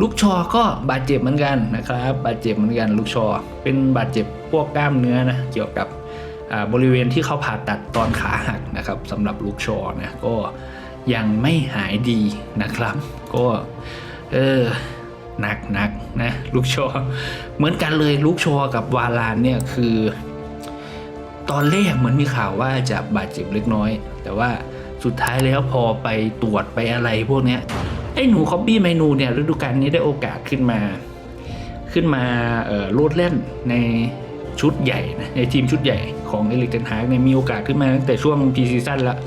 ลูกชอก็บาดเจ็บเหมือนกันนะครับ บาดเจ็บเหมือนกันลูกชอ เป็นบาดเจ็บพวกกล้ามเนื้อนะเกี่ยวกับบริเวณที่เขาผ่าตัดตอนขาหักนะครับสำหรับลูกชอนะก็ยังไม่หายดีนะครับ ก็เออหนักหนักนะลูกชอ เหมือนกันเลยลูกชอกับวาลานเนี่ยคือ ตอนแรกเหมือนมีข่าวว่าจะบาดเจ็บเล็กน้อย แต่ว่าสุดท้ายแล้วพอไปตรวจไปอะไรพวกเนี้ย ไอ้หนูคอปปี้เมนูเนี่ยฤดูกาลนี้ได้โอกาสขึ้นมา ขึ้นมาโลดเล่นในชุดใหญ่นะในทีมชุดใหญ่ของเอลิกเทนฮากเนี่ยมีโอกาสขึ้นมาตั้งแต่ช่วงพีซีซั่นแล้ว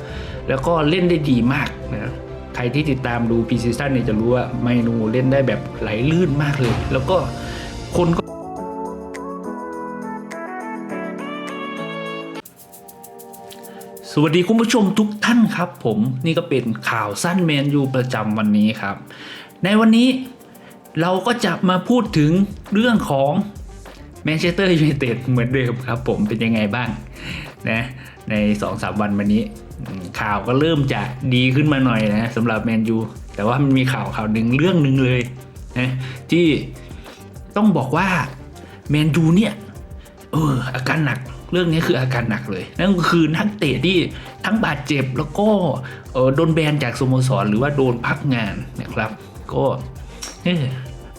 แล้วก็เล่นได้ดีมากนะใครที่ติดตามดูพีซีซั่นเนี่ยจะรู้ว่าเมนูเล่นได้แบบไหลลื่นมากเลย แล้วก็คน สวัสดีคุณผู้ชมทุกท่านครับ ผมนี่ก็เป็นข่าวสั้นแมนยูประจำวันนี้ครับ ในวันนี้เราก็จะมาพูดถึงเรื่องของแมนเชสเตอร์ยูไนเต็ดเหมือนเดิมครับ ผมเป็นยังไงบ้างนะใน2อสวันมานี้อืมข่าวก็เริ่มจะดีขึ้นมาหน่อยนะสำหรับแมนยูแต่ว่ามันมีข่าวข่าวหนึ่งเรื่องหนึ่งเลยนะที่ต้องบอกว่าแมนยูเนี่ยเอออาการหนัก เรื่องนี้คืออาการหนักเลย นั่นก็คือนักเตะที่ทั้งบาดเจ็บแล้วก็โดนแบนจากสโมสรหรือว่าโดนพักงานนะครับ ก็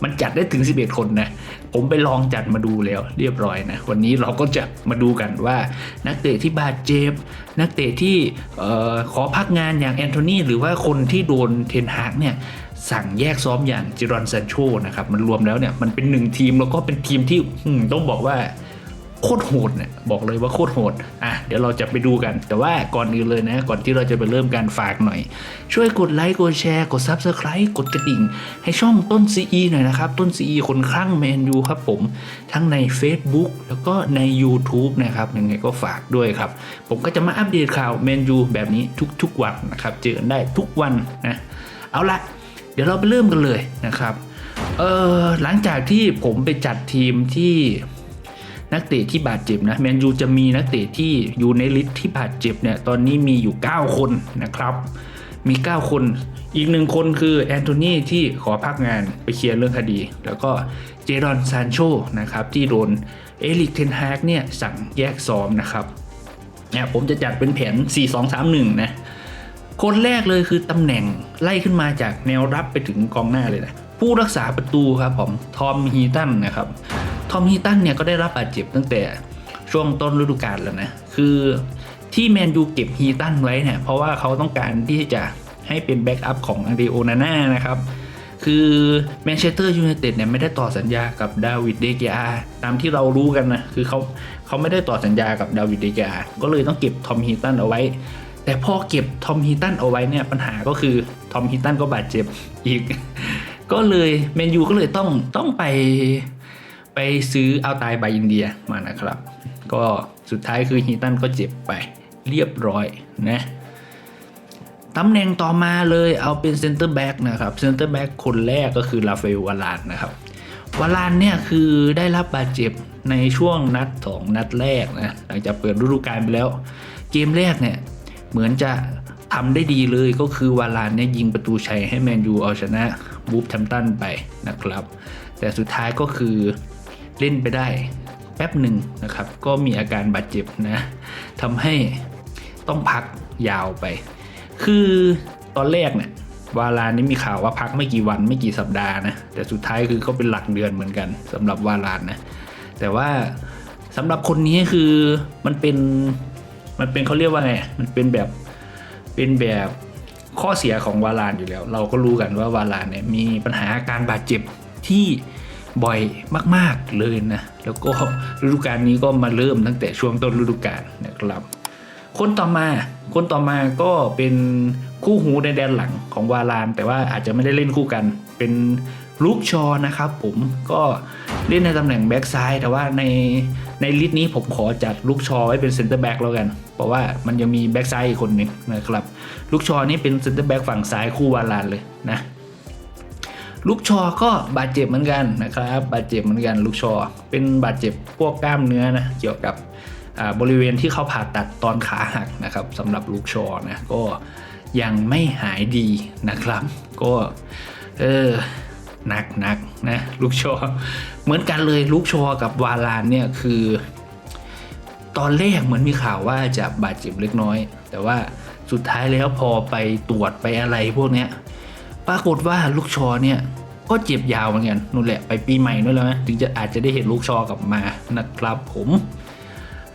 มันจัดได้ถึง 11 คนนะ ผมไปลองจัดมาดูแล้วเรียบร้อยนะ วันนี้เราก็จะมาดูกันว่า นักเตะที่บาดเจ็บ นักเตะที่ออขอพักงานอย่างแอนโทนีหรือว่าคนที่โดนเทนฮากเนี่ยสั่งแยกซ้อมอย่างจิรอนซานโชนะครับ มันรวมแล้วเนี่ยมันเป็นหนึ่งทีมแล้วก็เป็นทีมที่ต้องบอกว่า โคตรโหดเนี่ยบอกเลยว่าโคตรโหดอะเดี๋ยวเราจะไปดูกัน แต่ว่าก่อนอื่นเลยนะ ก่อนที่เราจะไปเริ่มการฝากหน่อย ช่วยกดไลค์กดแชร์กด Subscribe กดกระดิ่ง ให้ช่องต้น CE หน่อยนะครับ ต้น CE คนคลั่งแมนยูครับผม ทั้งใน Facebook แล้วก็ใน YouTube นะครับยังไงก็ฝากด้วยครับ ผมก็จะมาอัปเดตข่าวแมนยูแบบนี้ทุกๆวันนะครับเจอกันได้ทุกวันนะเอาละเดี๋ยวเราไปเริ่มกันเลยนะครับเออหลังจากที่ผมไปจัดทีมที่ นักเตะที่บาดเจ็บนะแมนยูจะมีนักเตะที่อยู่ในลิสต์ที่บาดเจ็บเนี่ยตอนนี้มีอยู่ 9 คนนะครับ มี 9 คนอีกหนึ่งคนคือแอนโทนีที่ขอพักงานไปเคลียร์เรื่องคดี แล้วก็เจรอนซานโชนะครับที่โดนเอลิกเทนฮากเนี่ยสั่งแยกซ้อมนะครับเนี่ยผมจะจัดเป็นแผน 4-2-3-1 นะคนแรกเลยคือตำแหน่งไล่ขึ้นมาจากแนวรับไปถึงกองหน้าเลยนะผู้รักษาประตูครับผมทอมฮีตันนะครับ ทอมฮีตันเนี่ยก็ได้รับบาดเจ็บตั้งแต่ช่วงต้นฤดูกาลแล้วนะ คือที่แมนยูเก็บฮีตันไว้เนี่ยเพราะว่าเขาต้องการที่จะให้เป็นแบ็กอัพของอังเดโอนาน่านะครับ คือแมนเชสเตอร์ยูไนเต็ดเนี่ยไม่ได้ต่อสัญญากับดาวิดเดกยาตามที่เรารู้กันนะ คือเขาเขาไม่ได้ต่อสัญญากับดาวิดเดกยาก็เลยต้องเก็บทอมฮีตันเอาไว้ แต่พอเก็บทอมฮีตันเอาไว้เนี่ยปัญหาก็คือทอมฮีตันก็บาดเจ็บอีก ก็เลยแมนยูก็เลยต้องต้องไป ไปซื้อเอาตายบอินเดียมานะครับ ก็สุดท้ายคือฮีตันก็เจ็บไปเรียบร้อยนะตำแหน่งต่อมาเลยเอาเป็นเซนเตอร์แบ็กนะครับเซนเตอร์แบ็กคนแรกก็คือลาเฟลวาลานนะครับวาลานเนี่ยคือได้รับบาดเจ็บในช่วงนัดสองนัดแรกนะหลังจากเปิดฤดูกาลไปแล้ว เกมแรกเนี่ยเหมือนจะทำได้ดีเลยก็คือวาลานเนี่ยยิงประตูชัยให้แมนยูเอาชนะบูฟแทมตันไปนะครับ แต่สุดท้ายก็คือ เล่นไปได้แป๊บหนึ่งนะครับ ก็มีอาการบาดเจ็บนะทำให้ต้องพักยาวไป คือตอนแรกเนี่ยวาลานี่มีข่าวว่าพักไม่กี่วันไม่กี่สัปดาห์นะแต่สุดท้ายคือเขาเป็นหลักเดือนเหมือนกันสำหรับวาลานนะแต่ว่าสำหรับคนนี้คือมันเป็นมันเป็นเขาเรียกว่าไงมันเป็นแบบเป็นแบบข้อเสียของวาลานอยู่แล้ว เราก็รู้กันว่าวาลานเนี่ยมีปัญหาอาการบาดเจ็บที่ บ่อยมาก ๆเลยนะ แล้วก็ฤดูกาลนี้ก็มาเริ่มตั้งแต่ช่วงต้นฤดูกาลนะครับ คนต่อมา คนต่อมาก็เป็นคู่หูในแดนหลังของวาลาน แต่ว่าอาจจะไม่ได้เล่นคู่กัน เป็นลูกชอนะครับผมก็เล่นในตำแหน่งแบ็กซ้ายแต่ว่าในในลิสต์นี้ผมขอจัดลูกชอไว้เป็นเซนเตอร์แบ็กแล้วกัน เพราะว่ามันยังมีแบ็กซ้ายอีกคนหนึ่งนะครับ ลูกชอนี่เป็นเซนเตอร์แบ็กฝั่งซ้ายคู่วาลานเลยนะ ลูกชอก็บาดเจ็บเหมือนกันนะครับ บาดเจ็บเหมือนกันลูกชอ เป็นบาดเจ็บพวกกล้ามเนื้อนะเกี่ยวกับบริเวณที่เขาผ่าตัดตอนขาหักนะครับสำหรับลูกชอนะก็ยังไม่หายดีนะครับ ก็เออหนักหนักนะลูกชอ เหมือนกันเลยลูกชอกับวาลานเนี่ยคือ ตอนแรกเหมือนมีข่าวว่าจะบาดเจ็บเล็กน้อย แต่ว่าสุดท้ายแล้วพอไปตรวจไปอะไรพวกเนี้ย ปรากฏว่าลูกชอเนี่ยก็เจ็บยาวเหมือนกันนู่นแหละไปปีใหม่นู่นแล้วนะถึงจะอาจจะได้เห็นลูกชอกลับมานะครับผม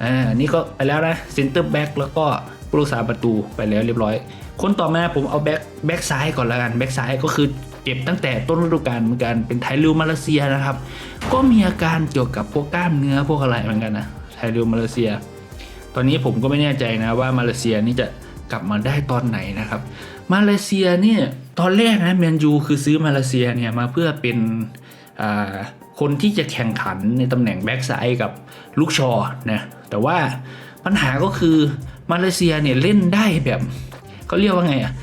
อ่านี่ก็ไปแล้วนะเซนเตอร์แบ็กแล้วก็ผู้รักษาประตูไปแล้วเรียบร้อย คนต่อมาผมเอาแบ็กแบ็กซ้ายก่อนแล้วกันแบ็กซ้ายก็คือเจ็บตั้งแต่ต้นฤดูกาลเหมือนกันเป็นไทลิวมาเลเซียนะครับ ก็มีอาการเกี่ยวกับพวกกล้ามเนื้อพวกอะไรเหมือนกันนะไทลิวมาเลเซีย ตอนนี้ผมก็ไม่แน่ใจนะว่ามาเลเซียนี่จะกลับมาได้ตอนไหนนะครับ มาเลเซียเนี่ยตอนแรกนะแมนยูคือซื้อมาเลเซียเนี่ยมาเพื่อเป็นคนที่จะแข่งขันในตำแหน่งแบ็กซ้ายกับลูกชอนะแต่ว่าปัญหาก็คือมาเลเซียเนี่ยเล่นได้แบบเขาเรียกว่าไงอะ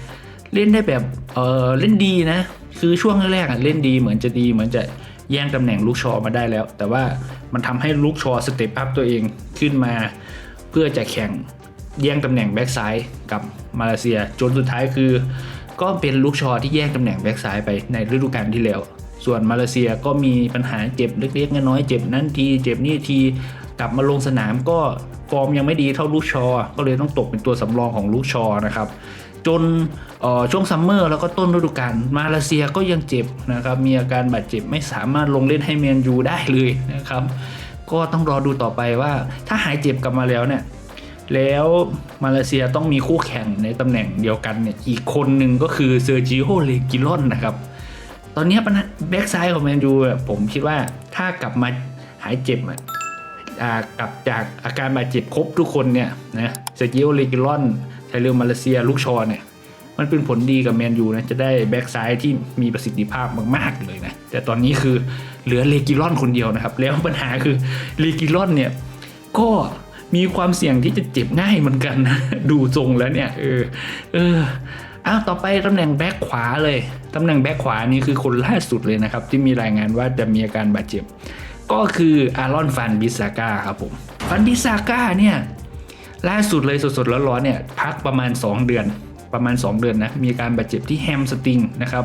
เล่นได้แบบเออเล่นดีนะ คือช่วงแรกๆอะเล่นดีเหมือนจะดีเหมือนจะแย่งตำแหน่งลูกชอมาได้แล้ว แต่ว่ามันทำให้ลูกชอสเตปอัพตัวเองขึ้นมา เพื่อจะแข่ง แย่งตำแหน่งแบ็กซ้ายกับมาเลเซีย จนสุดท้ายคือ ก็เป็นลูกชอที่แย่งตำแหน่งแบ็กซ้ายไปในฤดูกาลที่แล้ว ส่วนมาเลเซียก็มีปัญหาเจ็บเล็กๆน้อยๆเจ็บนั่นทีเจ็บนี่ทีกลับมาลงสนามก็ฟอร์มยังไม่ดีเท่าลูกชอ ก็เลยต้องตกเป็นตัวสำรองของลูกชอนะครับจนช่วงซัมเมอร์แล้วก็ต้นฤดูกาลมาเลเซียก็ยังเจ็บนะครับ มีอาการบาดเจ็บไม่สามารถลงเล่นให้แมนยูได้เลยนะครับ ก็ต้องรอดูต่อไปว่าถ้าหายเจ็บกลับมาแล้วเนี่ย แล้วมาเลเซียต้องมีคู่แข่งในตำแหน่งเดียวกันเนี่ยอีกคนหนึ่งก็คือเซอร์จิโอเลกิลอนนะครับ ตอนนี้ปัญหาแบ็กซ้ายของแมนยูอะผมคิดว่าถ้ากลับมาหายเจ็บอะอ่ากลับจากอาการบาดเจ็บครบทุกคนเนี่ยนะเซอร์จิโอเลกิลอนไทเรลมาเลเซียลูกชอเนี่ยมันเป็นผลดีกับแมนยูนะจะได้แบ็กซ้ายที่มีประสิทธิภาพมาก ๆ เลยนะ แต่ตอนนี้คือเหลือเลกิลอนคนเดียวนะครับ แล้วปัญหาคือเลกิลอนเนี่ยก็ มีความเสี่ยงที่จะเจ็บง่ายเหมือนกันนะ ดูทรงแล้วเนี่ย เออ เอออ้าวต่อไปตำแหน่งแบ็คขวาเลย ตำแหน่งแบ็คขวานี่คือคนล่าสุดเลยนะครับ ที่มีรายงานว่าจะมีอาการบาดเจ็บ ก็คืออารอนฟันบิสาก้าครับผม ฟันบิสาก้าเนี่ยล่าสุดเลยสดๆร้อนๆเนี่ยพักประมาณ 2 เดือนประมาณ 2 เดือนนะมีอาการบาดเจ็บที่แฮมสตริงนะครับ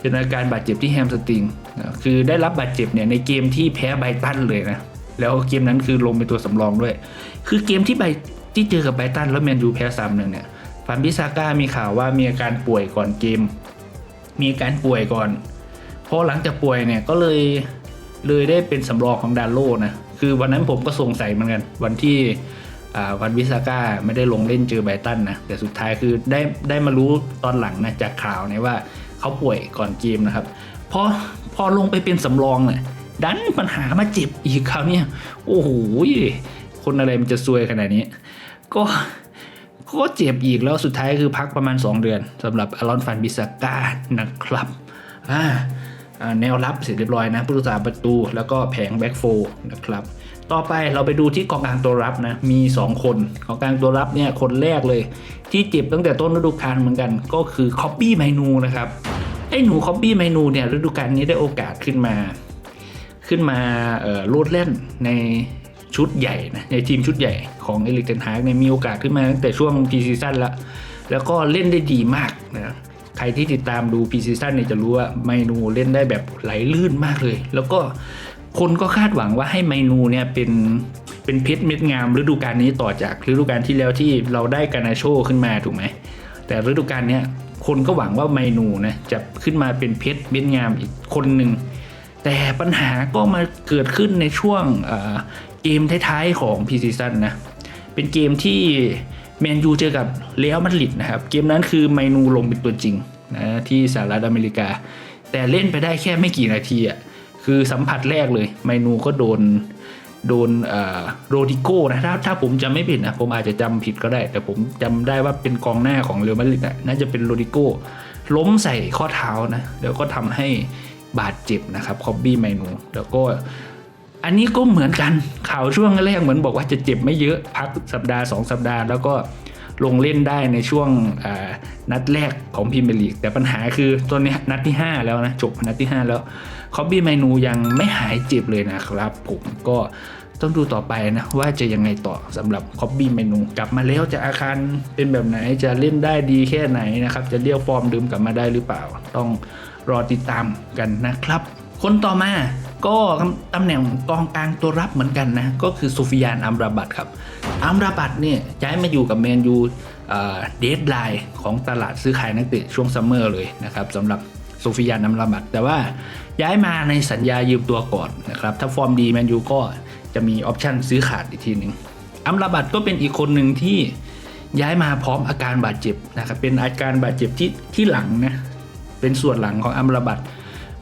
เป็นอาการบาดเจ็บที่แฮมสตริงคือได้รับบาดเจ็บเนี่ยในเกมที่แพ้ไบตันเลยนะ แล้วเกมนั้นคือลงเป็นตัวสำรองด้วย คือเกมที่ไบที่เจอกับไบตันแล้วแมนยูแพ้สามหนึ่งเนี่ยฟันบิซาก้ามีข่าวว่ามีอาการป่วยก่อนเกม มีอาการป่วยก่อนพอหลังจากป่วยเนี่ยก็เลยเลยได้เป็นสำรองของดาโลนะคือวันนั้นผมก็สงสัยเหมือนกัน วันที่อ่าวันวิสาก้าไม่ได้ลงเล่นเจอไบตันนะแต่สุดท้ายคือได้ได้มารู้ตอนหลังนะจากข่าวเนี่ยว่าเขาป่วยก่อนเกมนะครับพอพอลงไปเป็นสำรองเนี่ย ดันปัญหามาเจ็บอีกคราวเนี่ยโอ้โหคนอะไรมันจะซวยขนาดนี้ ก็ก็เจ็บอีกแล้วสุดท้ายคือพักประมาณ 2 เดือนสำหรับอารอนฟันบิสก้านะครับอ่าอ่าแนวรับเสร็จเรียบร้อยนะผู้รักษาประตูแล้วก็แผงแบ็กโฟนะครับ ต่อไปเราไปดูที่กองกลางตัวรับนะ มี 2 คนกองกลางตัวรับเนี่ยคนแรกเลย ที่เจ็บตั้งแต่ต้นฤดูกาลเหมือนกัน ก็คือคอปปี้ไมนูนะครับ ไอ้หนูคอปปี้ไมนูเนี่ยฤดูกาลนี้ได้โอกาสขึ้นมา ขึ้นมาเอ่อโลดเล่นในชุดใหญ่นะในทีมชุดใหญ่ของเอลิกเทนฮากเนี่ยมีโอกาสขึ้นมาตั้งแต่ช่วงพีซีซั่นล้วแล้วก็เล่นได้ดีมากนะใครที่ติดตามดูพีซีซั่นเนี่ยจะรู้ว่าไมนูเล่นได้แบบไหลลื่นมากเลย แล้วก็คนก็คาดหวังว่าให้ไมนูเนี่ยเป็นเป็นเพชรเม็ดงามฤดูกาลนี้ต่อจากฤดูกาลที่แล้วที่เราได้กานาโชขึ้นมาถูกไหมแต่ฤดูกาลเนี้ยคนก็หวังว่าไมนูนะจะขึ้นมาเป็นเพชรเม็ดงามอีกคนหนึ่ง แต่ปัญหาก็มาเกิดขึ้นในช่วงเกมท้ายๆของพีซีซันนะ เป็นเกมที่แมนยูเจอกับเรอัลมาดริดนะครับ เกมนั้นคือไมนูลงเป็นตัวจริงนะที่สหรัฐอเมริกา แต่เล่นไปได้แค่ไม่กี่นาทีอะคือสัมผัสแรกเลย ไมนูก็โดนโดนโรดิโก้นะถ้าถ้าผมจำไม่ผิดนะผมอาจจะจำผิดก็ได้ แต่ผมจำได้ว่าเป็นกองหน้าของเรอัลมาดริดนะน่าจะเป็นโรดิโก้ล้มใส่ข้อเท้านะแล้วก็ทำให้ บาดเจ็บนะครับคอบบี้ไมนูแล้วก็อันนี้ก็เหมือนกันข่าวช่วงแรกเหมือนบอกว่าจะเจ็บไม่เยอะพักสัปดาห์ 2 สัปดาห์ แล้วก็ลงเล่นได้ในช่วงนัดแรกของพรีเมียร์ลีกแต่ปัญหาคือตัวเนี้นัดที่ 5 แล้วนะจบนัดที่ 5 แล้วคอบบี้ไมนูยังไม่หายเจ็บเลยนะครับผมก็ต้องดูต่อไปนะ ว่าจะยังไงต่อสำหรับคอบบี้ไมนูกลับมาแล้วจะอาการเป็นแบบไหนจะเล่นได้ดีแค่ไหนนะครับ จะเรียกฟอร์มเดิมกลับมาได้หรือเปล่า ต้อง รอติดตามกันนะครับ คนต่อมาก็ตำแหน่งกองกลางตัวรับเหมือนกันนะ ก็คือซูฟิยานอัมราบัตครับอัมราบัตเนี่ยย้ายมาอยู่กับแมนยูเดทไลน์ของตลาดซื้อขายนักเตะช่วงซัมเมอร์เลยนะครับสำหรับโซฟิยานอัมราบัตแต่ว่าย้ายมาในสัญญายืมตัวก่อนนะครับ ถ้าฟอร์มดีแมนยูก็จะมีออปชั่นซื้อขาดอีกทีหนึ่งอัมราบัตก็เป็นอีกคนหนึ่งที่ย้ายมาพร้อมอาการบาดเจ็บนะครับเป็นอาการบาดเจ็บที่ที่หลังนะ เป็นส่วนหลังของอัมรบัต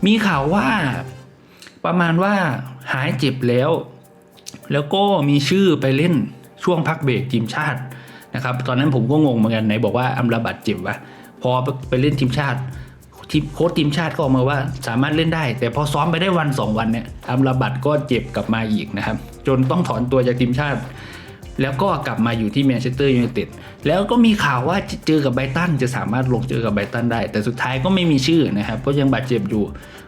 มีข่าวว่าประมาณว่าหายเจ็บแล้ว แล้วก็มีชื่อไปเล่นช่วงพักเบรกทีมชาตินะครับ ตอนนั้นผมก็งงเหมือนกันไหนบอกว่าอัมรบัตเจ็บวะพอไปเล่นทีมชาติทีมโค้ชทีมชาติก็ออกมาว่าสามารถเล่นได้ แต่พอซ้อมไปได้วัน 2 วันเนี่ยอัมรบัตก็เจ็บกลับมาอีกนะครับ จนต้องถอนตัวจากทีมชาติ แล้วก็กลับมาอยู่ที่แมนเชสเตอร์ยูไนเต็ดแล้วก็มีข่าวว่าเจอกับไบรตันจะสามารถลงเจอกับไบรตันได้ แต่สุดท้ายก็ไม่มีชื่อนะครับก็ยังบาดเจ็บอยู่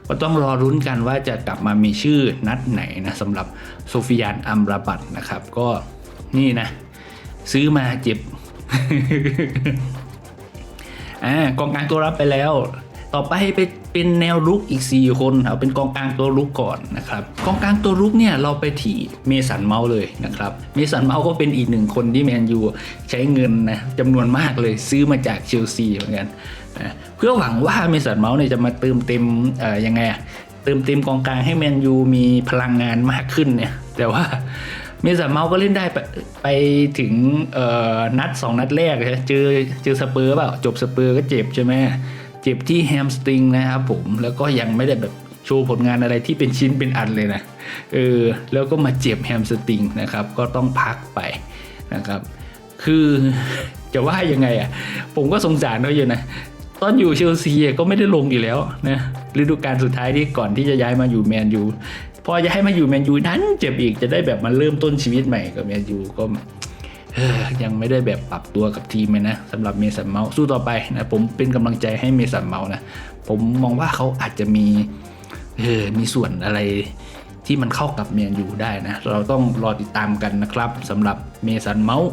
ก็ต้องรอรุ้นกันว่าจะกลับมามีชื่อนัดไหนนะสำหรับโซฟิยานอัมราบัตนะครับ ก็นี่นะ ซื้อมาเจ็บอ่ากองกลางตัวรับไปแล้ว ต่อไปไปเป็นแนวรุกอีก 4 คนเอาเป็นกองกลางตัวรุกก่อนนะครับกองกลางตัวรุกเนี่ยเราไปที่เมสันเมาส์เลยนะครับเมสันเมาส์ก็เป็นอีกหนึ่งคนที่แมนยูใช้เงินนะจำนวนมากเลยซื้อมาจากเชลซีเหมือนกันเพื่อหวังว่าเมสันเมาส์เนี่ยจะมาเติมเต็มยังไงอะเติมเต็มกองกลางให้แมนยูมีพลังงานมากขึ้นเนี่ยแต่ว่าเมสันเมาส์ก็เล่นได้ไปไปถึงนัด 2 นัดแรกเจอเจอสเปอร์เปล่าจบสเปอร์ก็เจ็บใช่ไหม เจ็บที่แฮมสตริงนะครับผมแล้วก็ยังไม่ได้แบบโชว์ผลงานอะไรที่เป็นชิ้นเป็นอันเลยนะเออแล้วก็มาเจ็บแฮมสตริงนะครับ ก็ต้องพักไปนะครับ คือจะว่ายังไงอะ ผมก็สงสารเขาอยู่นะ ตอนอยู่เชลซีก็ไม่ได้ลงอยู่แล้วนะฤดูกาลสุดท้ายที่ก่อนที่จะย้ายมาอยู่แมนยูพอย้ายมาอยู่แมนยูนั้นเจ็บอีกจะได้แบบมาเริ่มต้นชีวิตใหม่กับแมนยูก็ ยังไม่ได้แบบปรับตัวกับทีมเลยนะสำหรับเมสันเมาส์สู้ต่อไปนะผมเป็นกำลังใจให้เมสันเมาส์นะผมมองว่าเขาอาจจะมีเออมีส่วนอะไรที่มันเข้ากับแมนยูได้นะ เราต้องรอติดตามกันนะครับสำหรับเมสันเมาส์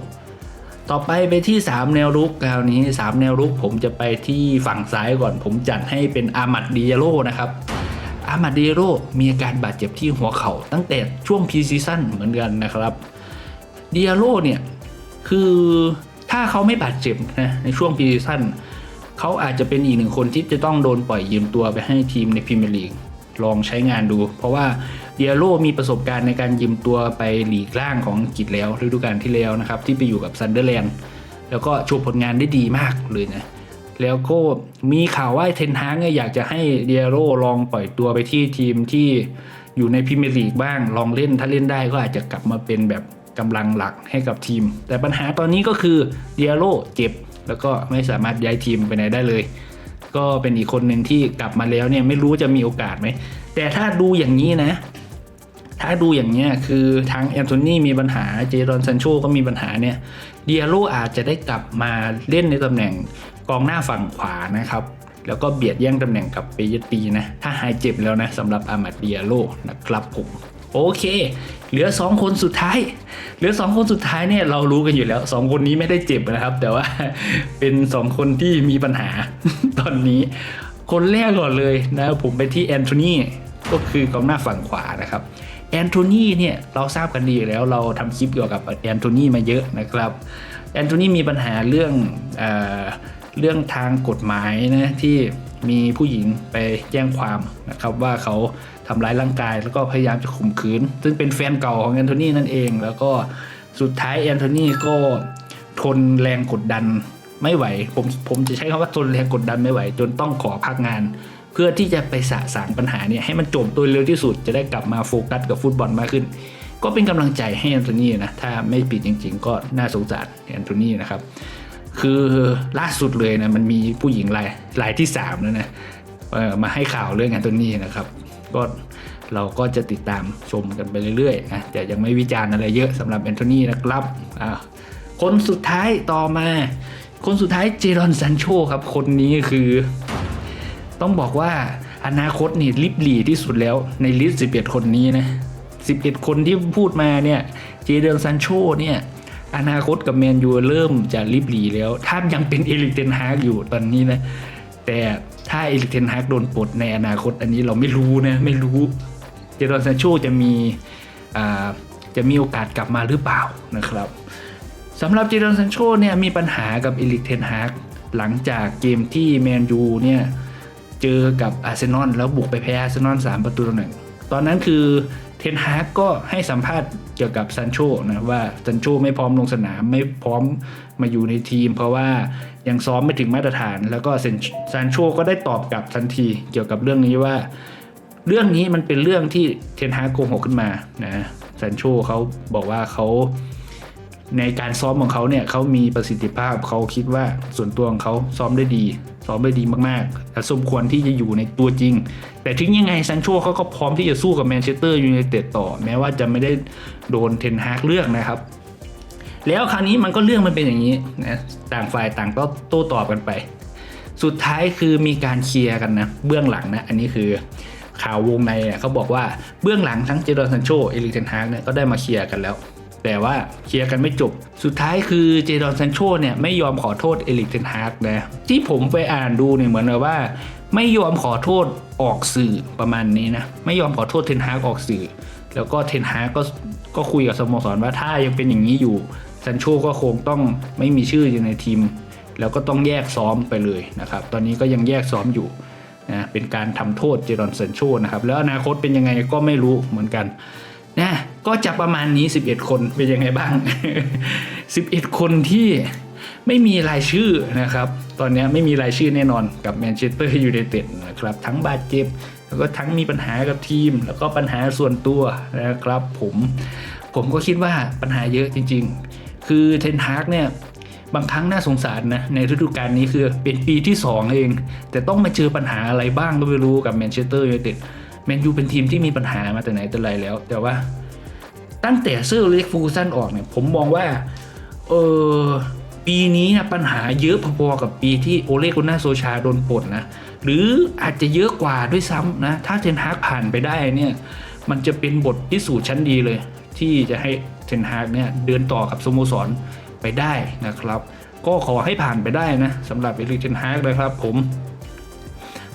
ต่อไปไปที่ 3 แนวรุกคราวนี้ 3 แนวรุกผมจะไปที่ฝั่งซ้ายก่อน ผมจัดให้เป็นอามัดดิเยโรนะครับอามัดดิเยโรมีอาการบาดเจ็บที่หัวเข่าตั้งแต่ช่วงพรีซีซั่นเหมือนกันนะครับดิเยโรเนี่ย คือถ้าเขาไม่บาดเจ็บนะในช่วงพรีซีซั่นเขาอาจจะเป็นอีกหนึ่งคนที่จะต้องโดนปล่อยยืมตัวไปให้ทีมในพรีเมียร์ลีกลองใช้งานดู เพราะว่าเดียโรมีประสบการณ์ในการยืมตัวไปหลีกล่างของอังกฤษแล้วฤดูกาลที่แล้วนะครับ ที่ไปอยู่กับซันเดอร์แลนด์แล้วก็โชว์ผลงานได้ดีมากเลยนะแล้วก็มีข่าวว่าเทนฮางอยากจะให้เดียโรลองปล่อยตัวไปที่ทีมที่อยู่ในพรีเมียร์ลีกบ้างลองเล่นถ้าเล่นได้ก็อาจจะกลับมาเป็นแบบ กำลังหลักให้กับทีม แต่ปัญหาตอนนี้ก็คือเดียโรเจ็บ แล้วก็ไม่สามารถย้ายทีมไปไหนได้เลย ก็เป็นอีกคนหนึ่งที่กลับมาแล้วเนี่ยไม่รู้จะมีโอกาสไหม แต่ถ้าดูอย่างนี้นะ ถ้าดูอย่างเนี้ยคือทางแอนโทนีมีปัญหาเจรอนซันโชก็มีปัญหาเนี่ยเดียโรอาจจะได้กลับมาเล่นในตำแหน่งกองหน้าฝั่งขวานะครับแล้วก็เบียดแย่งตำแหน่งกับเปยตีนะ ถ้าหายเจ็บแล้วนะสำหรับอามัดเดียโรนะครับผม โอเค เหลือ 2 คนสุดท้าย เหลือ 2 คนสุดท้ายเนี่ยเรารู้กันอยู่แล้ว 2 คนนี้ไม่ได้เจ็บนะครับ แต่ว่าเป็น 2 คนที่มีปัญหาตอนนี้ คนแรกก่อนเลยนะผมไปที่แอนโทนีก็คือกองหน้าฝั่งขวานะครับแอนโทนีเนี่ยเราทราบกันดีแล้วเราทำคลิปเกี่ยวกับแอนโทนีมาเยอะนะครับแอนโทนีมีปัญหาเรื่องเอเรื่องทางกฎหมายนะที่ มีผู้หญิงไปแจ้งความนะครับว่าเขาทำร้ายร่างกาย แล้วก็พยายามจะข่มขืน ซึ่งเป็นแฟนเก่าของแอนโทนีนั่นเอง แล้วก็สุดท้ายแอนโทนีก็ทนแรงกดดันไม่ไหว ผมผมจะใช้คำว่าทนแรงกดดันไม่ไหว จนต้องขอพักงาน เพื่อที่จะไปสะสางปัญหาเนี่ยให้มันจบโดยเร็วที่สุดจะได้กลับมาโฟกัสกับฟุตบอลมากขึ้น ก็เป็นกำลังใจให้แอนโทนีนะถ้าไม่ปิดจริง ๆ ก็น่าสงสารแอนโทนีนะครับ คือล่าสุดเลยนะมันมีผู้หญิงรายรายที่3แล้วนะมาให้ข่าวเรื่องแอนโทนีนะครับก็เราก็จะติดตามชมกันไปเรื่อยๆนะแต่ยังไม่วิจารณ์อะไรเยอะสำหรับแอนโทนีนะครับคนสุดท้ายต่อมา คนสุดท้ายเจรอนซันโชครับ คนนี้คือต้องบอกว่าอนาคตนี่ลิบหลีที่สุดแล้วในลิสต์11 คนนี้นะ 11 คนที่พูดมาเนี่ย เจเดนซันโชเนี่ย อนาคตกับแมนยูเริ่มจะลิบหลีแล้ว ถ้ายังเป็นเอริกเทนฮากอยู่ตอนนี้นะ แต่ถ้าเอลิกเทนฮากโดนปลดในอนาคตอันนี้เราไม่รู้นะ ไม่รู้ เจดอนซานโชจะมีจะมีโอกาสกลับมาหรือเปล่านะครับสำหรับเจดอนซานโชเนี่ยมีปัญหากับเอลิกเทนฮากหลังจากเกมที่แมนยูเนี่ยเจอกับอาร์เซนอลแล้วบุกไปแพ้อาร์เซนอล3ประตูต่อหนึ่งตอนนั้นคือเทนฮากก็ให้สัมภาษณ์ เกี่ยวกับซันโชนะว่าซันโชไม่พร้อมลงสนามไม่พร้อมมาอยู่ในทีม เพราะว่ายังซ้อมไม่ถึงมาตรฐาน แล้วก็ซันโชก็ได้ตอบกลับทันทีเกี่ยวกับเรื่องนี้ว่า เรื่องนี้มันเป็นเรื่องที่เทนฮากโกหกขึ้นมานะซันโชเขาบอกว่าเขา ในการซ้อมของเขาเนี่ยเขามีประสิทธิภาพเขาคิดว่าส่วนตัวของเขาซ้อมได้ดี ซ้อมได้ดีมากๆและสมควรที่จะอยู่ในตัวจริง แต่ถึงยังไงซันโชเขาก็พร้อมที่จะสู้กับแมนเชสเตอร์ยูไนเต็ดต่อ แม้ว่าจะไม่ได้โดนเทนฮากเลือกนะครับ แล้วคราวนี้มันก็เรื่องมันเป็นอย่างนี้นะต่างฝ่ายต่างก็โต้ตอบกันไป สุดท้ายคือมีการเคลียร์กันนะเบื้องหลังนะอันนี้คือข่าววงในเขาบอกว่าเบื้องหลังทั้งเจดอนซันโชเอลิกเทนฮากเนี่ยก็ได้มาเคลียร์กันแล้ว แต่ว่าเคลียร์กันไม่จบ สุดท้ายคือเจดอนซันโชเนี่ยไม่ยอมขอโทษเอลิกเทนฮากนะ ที่ผมไปอ่านดูเนี่ยเหมือนกับว่า ไม่ยอมขอโทษออกสื่อประมาณนี้นะ ไม่ยอมขอโทษเทนฮากออกสื่อ แล้วก็เทนฮากก็ก็คุยกับสโมสรว่าถ้ายังเป็นอย่างนี้อยู่ซันโชก็คงต้องไม่มีชื่ออยู่ในทีม แล้วก็ต้องแยกซ้อมไปเลยนะครับ ตอนนี้ก็ยังแยกซ้อมอยู่นะเป็นการทำโทษเจดอนซันโชนะครับ แล้วอนาคตเป็นยังไงก็ไม่รู้เหมือนกันนะ ก็จะประมาณนี้ 11 คนเป็นยังไงบ้าง 11 คนที่ไม่มีรายชื่อนะครับ ตอนนี้ไม่มีรายชื่อแน่นอนกับแมนเชสเตอร์ยูไนเต็ดนะครับ ทั้งบาดเจ็บ แล้วก็ทั้งมีปัญหากับทีม แล้วก็ปัญหาส่วนตัวนะครับ ผมผมก็คิดว่าปัญหาเยอะจริง ๆ คือเทนฮากเนี่ยบางครั้งน่าสงสารนะในฤดูกาลนี้คือเป็นปีที่ 2 เอง แต่ต้องมาเจอปัญหาอะไรบ้างก็ไม่รู้กับแมนเชสเตอร์ยูไนเต็ดแมนยูเป็นทีมที่มีปัญหามาแต่ไหนแต่ไรแล้ว แต่ว่า ตั้งแต่เซอร์เล็กฟูซันออกเนี่ยผมมองว่าเออปีนี้นะปัญหาเยอะพอๆกับปีที่โอเลกุน่าโซชาโดนปลดนะ หรืออาจจะเยอะกว่าด้วยซ้ำนะ ถ้าเทนฮากผ่านไปได้เนี่ยมันจะเป็นบทพิสูจน์ชั้นดีเลย ที่จะให้เทนฮากเนี่ยเดินต่อกับสโมสรไปได้นะครับ ก็ขอให้ผ่านไปได้นะสำหรับเอริกเทนฮากนะครับผม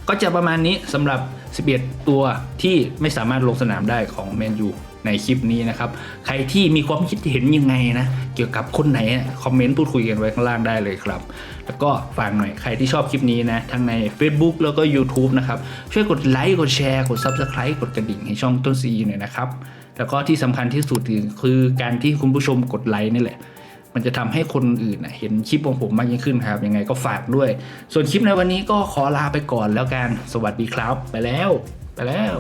ก็จะประมาณนี้สำหรับ 11 ตัวที่ไม่สามารถลงสนามได้ของแมนยู ในคลิปนี้นะครับ ใครที่มีความคิดเห็นยังไงนะ เกี่ยวกับคนไหนคอมเมนต์พูดคุยกันไว้ข้างล่างได้เลยครับ แล้วก็ฝากหน่อยใครที่ชอบคลิปนี้นะทั้งใน Facebook แล้วก็ YouTube นะครับ ช่วยกดไลค์กดแชร์กด Subscribe กดกระดิ่งให้ช่องต้นซีหน่อยนะครับ แล้วก็ที่สำคัญที่สุดคือการที่คุณผู้ชมกดไลค์นี่แหละมันจะทำให้คนอื่นเห็นคลิปของผมมากยิ่งขึ้นครับ ยังไงก็ฝากด้วย ส่วนคลิปในวันนี้ก็ขอลาไปก่อนแล้วกัน สวัสดีครับ ไปแล้ว ไปแล้ว